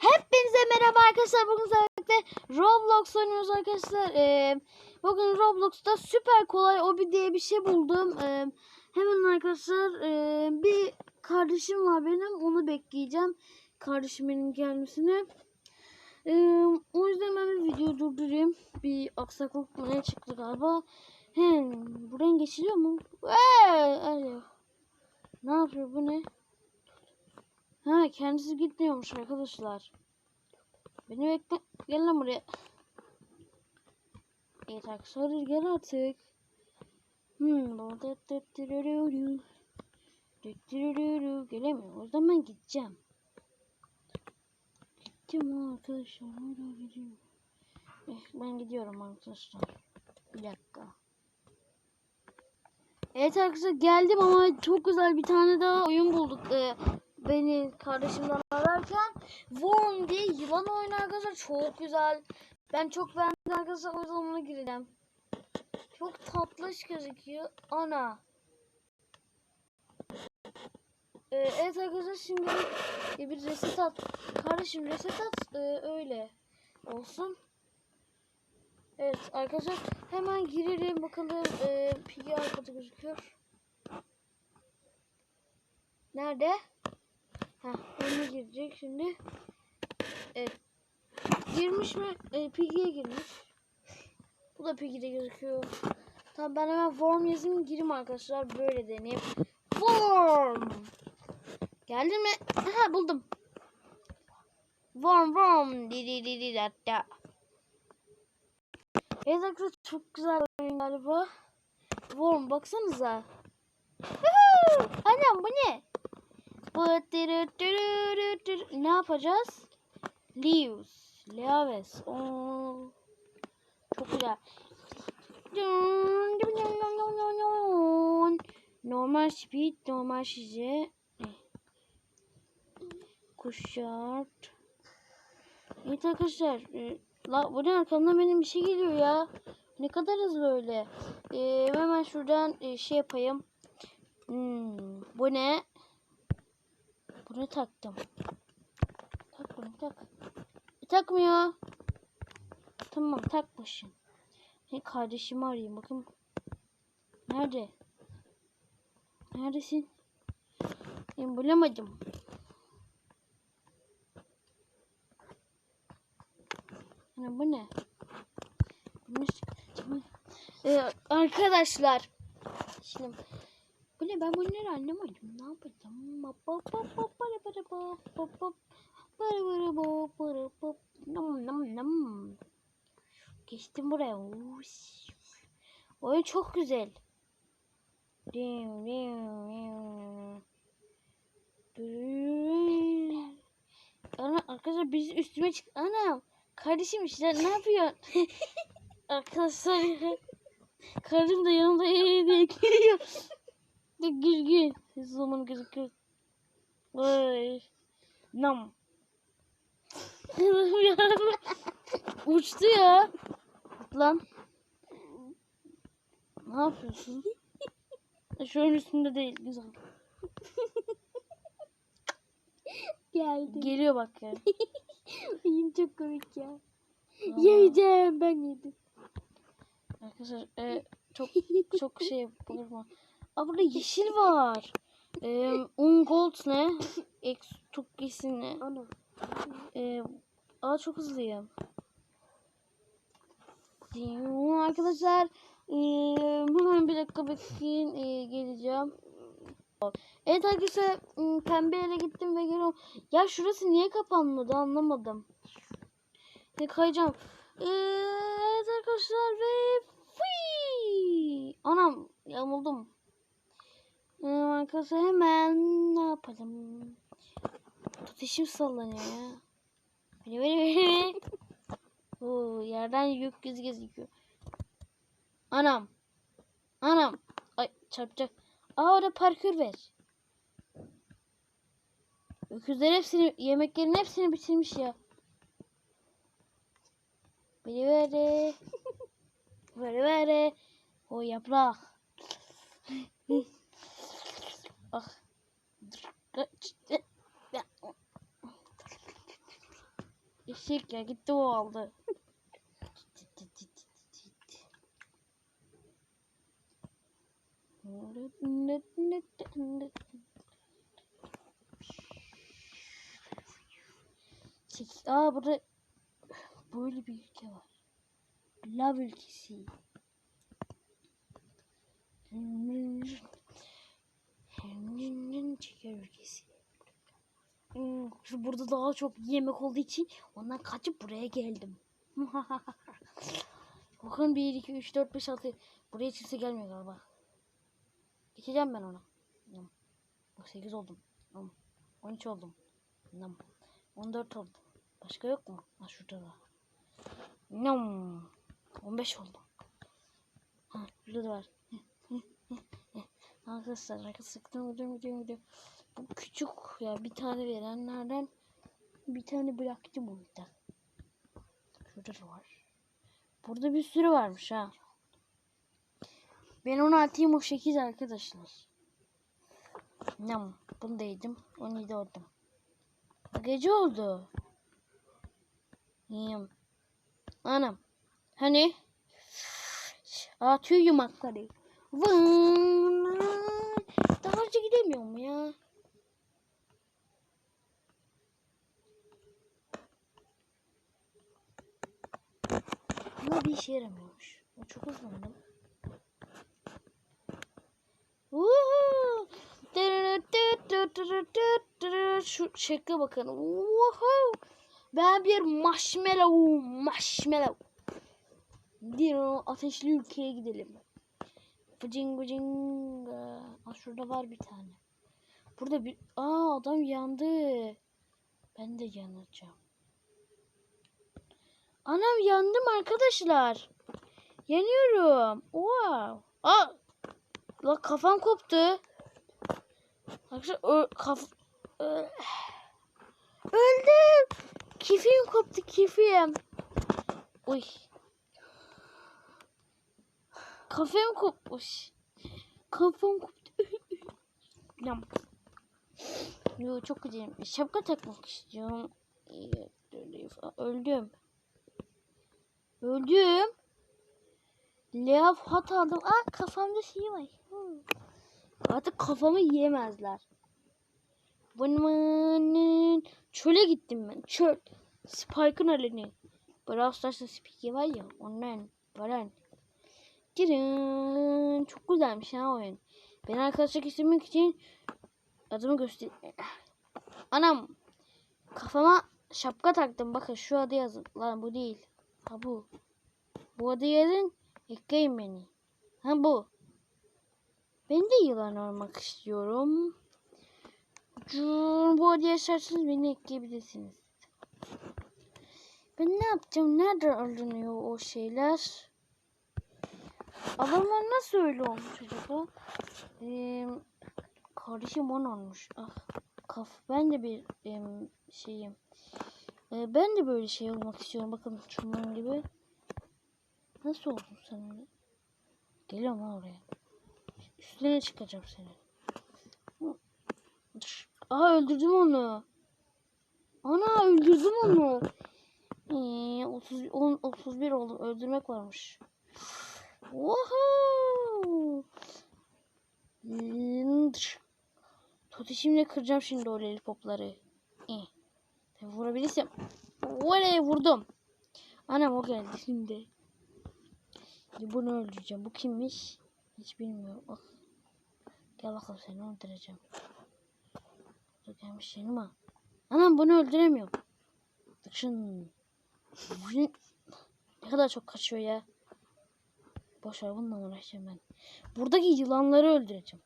Hepinize merhaba arkadaşlar. Bugün sizlerle Roblox oynuyoruz arkadaşlar. Ee, bugün Roblox'ta süper kolay obi diye bir şey buldum. Ee, hemen arkadaşlar e, bir kardeşim var benim. Onu bekleyeceğim. Kardeşimin gelmesini. Ee, o yüzden ben bir video durdurayım. Bir aksaklık mı çıktı galiba. He, buradan geçiliyor mu? Eee, ne yapıyor bu ne? Ha kendisi gitmiyormuş arkadaşlar. Beni bekle. Gel lan buraya. Evet arkadaşlar gel artık. Hmm. Gelemiyor. O yüzden ben gideceğim. Gittim arkadaşlar. Hala gidiyorum. Eh, ben gidiyorum arkadaşlar. Bir dakika. Evet arkadaşlar geldim ama çok güzel bir tane daha oyun bulduk. Ee, beni kardeşimden ararken Worm diye yılan oyunu arkadaşlar çok güzel. Ben çok beğendim arkadaşlar o yüzden ona gireceğim. Çok tatlış gözüküyor. Ana. Ee, evet arkadaşlar şimdi bir reset at. Kardeşim reset at. Ee, öyle olsun. Evet arkadaşlar hemen girelim bakalım e, pigi arkada gözüküyor. Nerede? Ha, onu girecek şimdi. Evet. Girmiş mi? E, Piggy'ye girmiş. Bu da Piggy'de gözüküyor. Tamam ben hemen form yazayım gireyim arkadaşlar. Böyle deneyeyim. Form. Geldi mi? Aha buldum. Form form. Di di di di da da. Evet arkadaşlar çok güzel oyun galiba. Form baksanıza. Anam bu ne? Ne yapacağız? Leaves. Leaves. Oo. Çok güzel. Normal speed, normal şişe. Kuşart. Evet arkadaşlar. E, la, bu ne arkamdan benim bir şey geliyor ya. Ne kadar hızlı öyle. E, hemen şuradan e, şey yapayım. Hmm, bu ne? Bunu taktım. Tak bunu tak. E, takmıyor. Tamam takmışım. Ne kardeşimi arayayım bakın. Nerede? Neredesin? Ben bulamadım. Ana bu ne? Ee, arkadaşlar şimdi bu ne ben bunları anlamadım. Ne yapacağım? Nam nam nam. Geçtim buraya. Oyun çok güzel. Ana arkadaşlar biz üstüme çık. Ana kardeşim işte ne yapıyor? arkadaşlar karım da yanımda iyi Gül gül. Zaman gözüküyor. Ay. Nam. Uçtu ya. Lan. Ne yapıyorsun? An üstünde değil. Güzel. Geldi. Geliyor bak ya. Oyun çok komik ya. Yiyeceğim ben yedim. Arkadaşlar e, çok çok şey yapılma. Aa burada yeşil var. E, un gold ne? X tukisi ne? Ana. E, aa çok hızlıyım. Arkadaşlar e, hemen bir dakika bekleyin e, geleceğim. Evet arkadaşlar m, pembe yere gittim ve geliyorum. Ya şurası niye kapanmadı anlamadım. Ne kayacağım. Ee, evet arkadaşlar ve fıy! Anam yamuldum. Ee, arkadaşlar hemen ne yapalım? Tutuşum sallanıyor ya. Beni beni beni. Oo, yerden gökyüzü gözüküyor. Anam. Anam. Ay çarpacak. Aa orada parkur ver. Öküzler hepsini, yemeklerin hepsini bitirmiş ya. Beni vere. Vere vere. O yaprak. ah. Eşek ya gitti o aldı. Çek- Aa burada böyle bir ülke var. Lav ülkesi. Şeker ülkesi. Hmm, Şu burada daha çok yemek olduğu için ondan kaçıp buraya geldim. Bakın 1, 2, 3, 4, 5, 6. Buraya kimse gelmiyor galiba. Geçeceğim ben ona. Yum. Bak 8 oldum. Yum. 13 oldum. Yum. 14 oldum. Başka yok mu? Ha şurada da. Yum. 15 oldum. Ha şurada da var. Arkadaşlar arkadaşlar gidiyorum gidiyorum gidiyorum. Bu küçük ya bir tane verenlerden bir tane bıraktım o yüzden. Şurada da var. Burada bir sürü varmış ha. Ben onu atayım o 8 arkadaşlar. Nam bunu da yedim. 17 oldum. Gece oldu. Yiyeyim. Anam. Hani? Atıyor yumakları. Vın. Önce gidemiyor mu ya? Ama bir işe yaramıyormuş. Çok hızlandım. Şu şekle. Woohoo! Ben bir marshmallow, marshmallow. Diğer o ateşli ülkeye gidelim. Fıcing fıcing. Aa, şurada var bir tane. Burada bir... Aa adam yandı. Ben de yanacağım. Anam yandım arkadaşlar. Yanıyorum. Wow. Aa. La kafam koptu. Arkadaşlar kaf... Öldüm. Kifim koptu kifim. Uy. Kafam kopmuş. Kafam koptu. Yo çok güzelim. Şapka takmak istiyorum. Öldüm. Öldüm. Lav hat aldım. Aa kafamda şey var. Hı. Artık kafamı yiyemezler. Bunun çöle gittim ben. Çöl. Spike'ın halini. Brawl Stars'ta Spike var ya ondan falan. Tırın. Çok güzelmiş ha oyun. Ben arkadaşlık istemek için adımı göster. Anam kafama şapka taktım. Bakın şu adı yazın. Lan bu değil. Ha bu. Bu adı yazın. Ekleyin beni. Ha bu. Ben de yılan olmak istiyorum. Cuu, Bu adı yaşarsanız beni ekleyebilirsiniz. Ben ne yapacağım? Nerede alınıyor o şeyler? Adamlar nasıl öyle olmuş acaba? Ee, kardeşim on olmuş. Ah, kaf. Ben de bir em, şeyim. Ee, ben de böyle şey olmak istiyorum. Bakın şunların gibi. Nasıl oldun sen öyle? Geliyorum ha oraya. Üstüne çıkacağım senin. Aha öldürdüm onu. Ana öldürdüm onu. Ee, 30, 10, 31 oldu. Öldürmek varmış. Lındır. Totişimle kıracağım şimdi o lollipopları. Eh. Vurabilirsem. Oley vurdum. Anam o geldi şimdi. Bunu öldüreceğim. Bu kimmiş? Hiç bilmiyorum. Ah. Gel bakalım seni öldüreceğim. Dur gelmiş yanıma. Anam bunu öldüremiyorum. Dıkşın. Ne kadar çok kaçıyor ya. Boş ver bununla uğraşacağım ben. Buradaki yılanları öldüreceğim.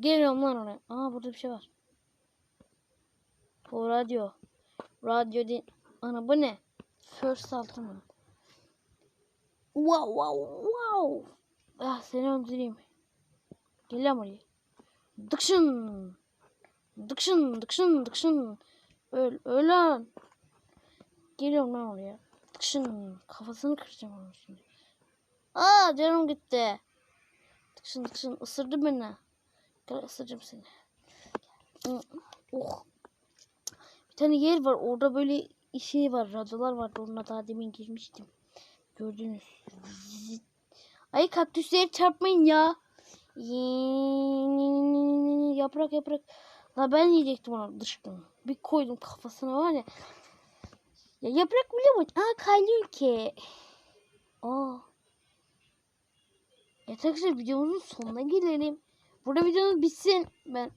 Geliyorum lan oraya. Aa burada bir şey var. O radyo. Radyo değil. Ana bu ne? First altın? Wow wow wow. Ah seni öldüreyim. Geliyorum oraya. Dıkşın. Dıkşın dıkşın dıkşın. Öl öl lan. Geliyorum lan oraya. Dıkşın. Kafasını kıracağım onun şimdi. Aa canım gitti. Dıkşın dıkşın ısırdı beni. Gel ısıracağım seni. Oh. Bir tane yer var orada böyle şey var. Radyolar vardı. Onunla daha demin girmiştim. Gördünüz. Ay kaktüsleri çarpmayın ya. Yaprak yaprak. La ben yiyecektim onu dışkını. Bir koydum kafasına var ya. Ya yaprak biliyor musun? Aa kaylı ülke. Aa. Evet arkadaşlar videomuzun sonuna gelelim. Burada videomuz bitsin. Ben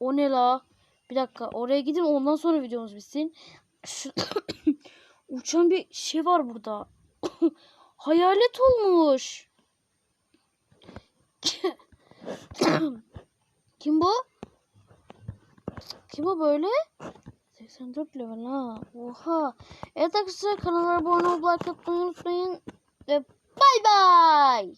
o ne la? Bir dakika oraya gidin ondan sonra videomuz bitsin. Şu... Uçan bir şey var burada. Hayalet olmuş. Kim bu? Kim o böyle? 84 level ha. Oha. Evet arkadaşlar kanala abone olmayı unutmayın. Ve bay bay.